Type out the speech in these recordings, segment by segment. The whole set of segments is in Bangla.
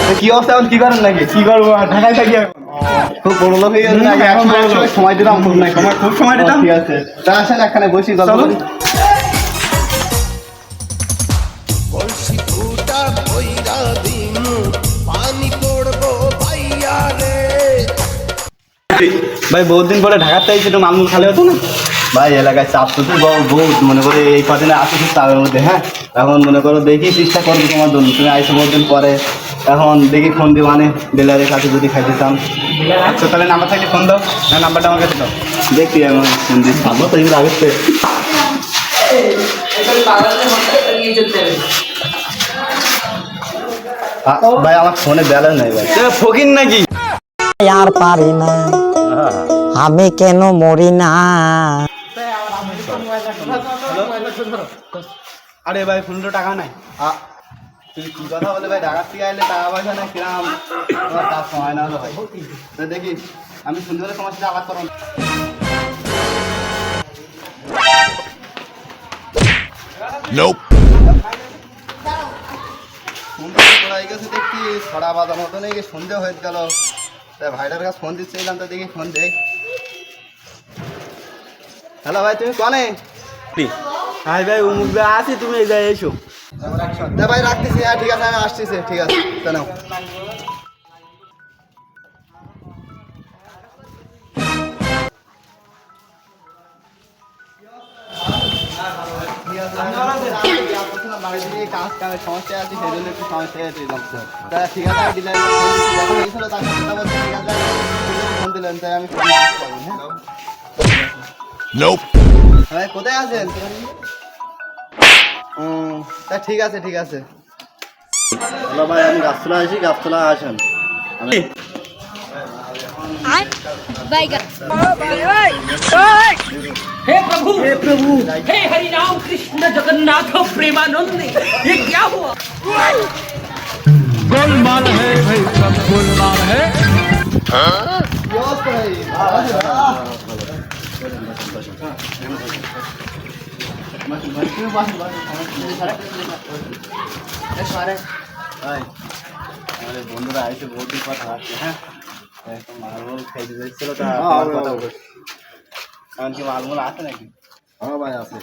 তো কি অবস্থা এখন? কি করেন নাকি? কি করব? ঢাকায় থাকি এখন খুব বড় লোক হয়ে গেছে। সময় দিলাম খুব সময়- খুব সময় দিতাম। ঠিক আছে তা আসেন এখানে বসি গল্প ভাই বহুত দিন পরে ঢাকাতে আইছি তো মামুল খালে হতো না? ভাই এলাকায় চাপ তো বহুত। মনে করে এই কদিনে আসিস তাদের মধ্যে হ্যাঁ? এখন মনে করো দেখি চেষ্টা করব তোমার জন্য। তুমি আইসো বহুত দিন পরে। এখন দেখি ফোন দিব মানে ডিলারের কাছে যদি খাইতে চান। আচ্ছা তাহলে নাম্বার থাকলে ফোন দাও। না নাম্বারটা আমার কাছে দাও। দেখি আমি ফোন দিই ভাবো তো এগুলো আগে ভাই আমার ফোনে ব্যালেন্স নাই ভাই। ফকির নাকি? আর পারি না। আমি কেন মরি না? আরে ভাই ফোনটা টাকা নাই। তুই কি কথা বলে ভাই? থেকে আইলে টাকা পয়সা না কিরাম? তোমার কাজ সময় না ভাই। দেখি আমি তোমার সাথে আলাপ করো। Nope. ছড়া নেই সন্ধে হয়ে গেল। তাই ভাইটার কাছে ফোন দিচ্ছিলাম তো দেখি ফোন দেখ হ্যালো ভাই তুমি কনে? ভাই ভাই উমুক ভাই আছি তুমি এই জায়গায় এসো। দে ভাই রাখতেছি হ্যাঁ ঠিক আছে আমি আসতেছি ঠিক আছে তা নাও বাড়ি থেকে কাজ কামের সমস্যা আছে সেই জন্য একটু সমস্যা আছে তা ঠিক আছে আমি দিলাম যখন গেছিল তার সাথে কথা বলতে ঠিক আছে ফোন দিলেন তাই আমি ফোন করলাম, হ্যাঁ Nope. ভাই কোথায় আছেন হুম, তা ঠিক আছে ঠিক আছে হ্যালো ভাই আমি গাছতলা আছি গাছতলা আসেন আয় বাইগা हे प्रभु हे प्रभु हे हरि राम कृष्ण जगन्नाथ प्रेमानंद ये क्या हुआ কি অবস্থা ভাই ভালো আছেন? বসুন, বসুন, তুমি বসুন, বসুন, সমস্যা নেই। এ, সরে। ভাই, আমাদের বন্ধুরা আইসে বহুত দিন কথা আছে হ্যাঁ একদম মালমূল খাইতে যাচ্ছিল তা আমার কথা বলছি এমন কি মালমূল আছে নাকি হ্যাঁ ভাই আছে।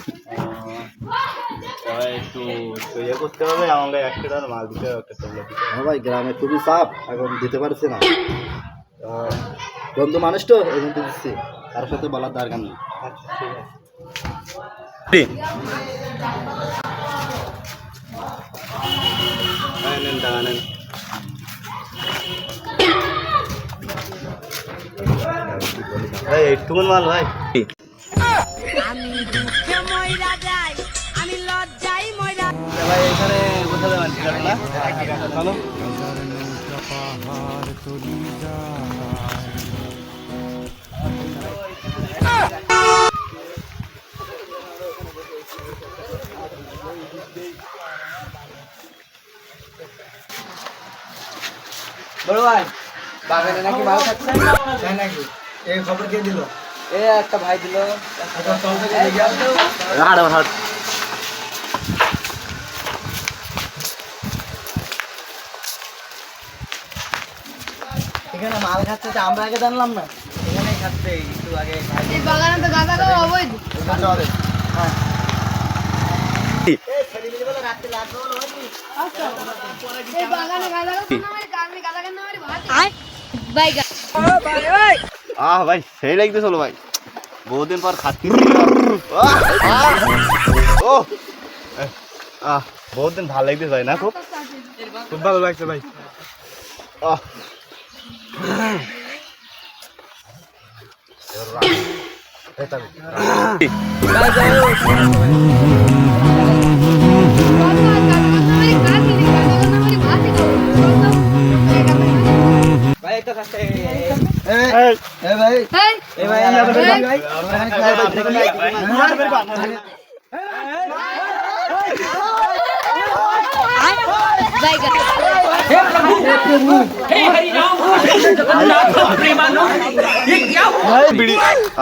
একটু ইয়ে করতে হবে আমাকে এক কিলো মাল দিতে হবে একটা হ্যাঁ ভাই গ্রামে খুবই চাপ এখন দিতে পারছি না। বন্ধু মানুষ তো এই জন্য দিচ্ছি কার সাথে বলার দরকার নেই। একটুকুন মাল ভাই। আমি দুঃখে ময়রা যাই আমি লজ্জাই ময়রা ভাই এখানে কোথাও যাবেন? চলো। বড় ভাই বাগানে নাকি ভালো থাকছে তাই নাকি। এই খবর কে দিল? এ একটা ভাই দিল। হাট হাট এখানে মাল খাচ্ছে তো আমরা আগে জানলাম না। এখানেই খাচ্ছে একটু আগে ভাই এই বাগানে তো গাঁদা খাওয়া অবৈধ। এই বাগানে গাঁদা খাওয়া না মারি গানে গাঁদা খাওয়া না ভাত আয়। বাইগা আহ, ভাই, সেই লাগতে চলো ভাই। বহুদিন পর খাচ্ছি। ও আহ বহুত দিন ভালো লাগতে ভাই, না খুব? খুব ভালো লাগছে ভাই। আহ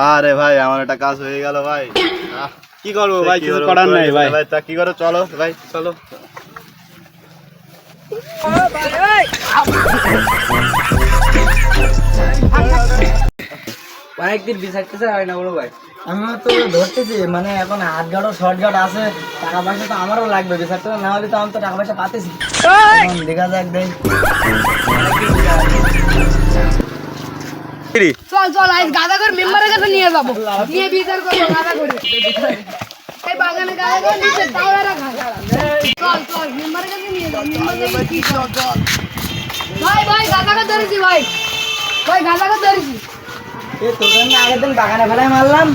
আরে ভাই আমার একটা কাজ হয়ে গেল ভাই। কি করব ভাই? কিছু করার নাই ভাই। ভাই তা কি করো? চলো ভাই চলো। অনেকদিন বিচারতেছে হয় না বলো ভাই। আমিও তো ধরতেছি মানে এখন হাত গাড়ো শর্ট গার্ড আছে টাকা পয়সা তো আমারও লাগবে বিচারতে না হলে তো আমি তো টাকা পয়সা পাতেছি। দেখা যাক দেখ। চল চল আজ গাদা করে মেম্বারের কাছে নিয়ে যাব। নিয়ে বিচার করব গাদা করে। এই বাগানে গাদা করে নিচে তাওলা চল চল মেম্বারের কাছে নিয়ে যাব মেম্বার কি চল চল ভাই ভাই গাদাকে ধরেছি ভাই। ভাই গাদাকে ধরেছি। আগের দিন বাগানে ফেলায় মারলাম।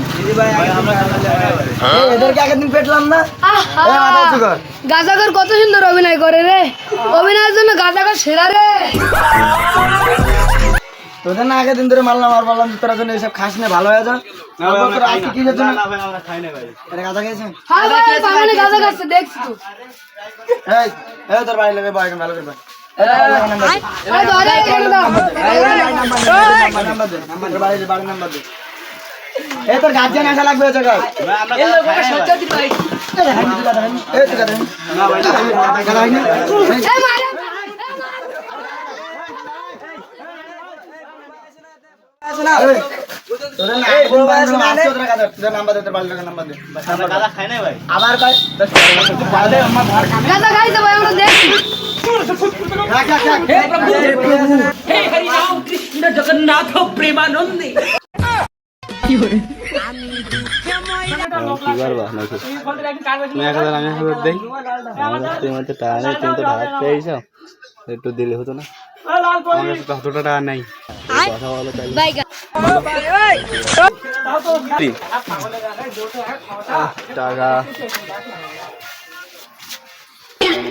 এদেরকে আগের দিন পেটলাম না। এই মাথা উঁচু কর। গাজাগর কত সুন্দর অভিনয় করে রে। অভিনয়ের জন্য গাজাগর সেরা রে। তোদের না আগের দিন ধরে মারলাম আর বললাম তোরা জন্য এইসব খাস না ভালো হয়ে যা। তারপর তোরা আজকে কি জন্য না ভাই আমরা খাই না ভাই। এটা গাঁজা খেয়েছেন হ্যাঁ দেখছি তোর বাড়ি লাগে ভালো করে। এই তোর গার্জিয়ান আসা লাগবে আবার হে প্রভু। হে হরি রাম কৃষ্ণ জগন্নাথ প্রেমানন্দে। কি হরে একটু দিলে হতো না। ততটা টাকা নাই। কথা বলো টাকা।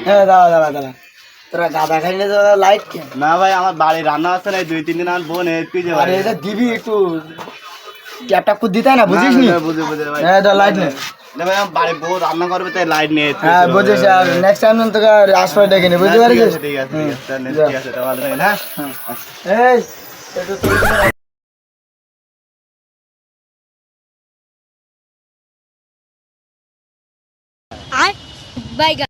দাঁড়া দাঁড়া দাঁড়া। তোরা গাঁদা খাইলে তো লাইট কে? না ভাই আমার বাড়ি রান্না আছে না দুই তিন দিন আমার বোন যে আরে এটা দিবি একটু। ট্যাপ ট্যাপ করে দিতে হয় না বুঝিস নি? বুঝে বুঝে ভাই। হ্যাঁ এটা লাইট নে। না ভাই আমার বাড়ি বউ রান্না করবে তাই লাইট নিয়ে এসেছি। হ্যাঁ বুঝিস আর নেক্সট টাইম তোকে আশপাশ ডেকে নি বুঝতে হ্যাঁ, ঠিক পারছিস আছে ঠিক আছে ঠিক আছে তাহলে যা। ঠিক আছে তা ভালো থাকেন হ্যাঁ? এই এটা তোর বাইগান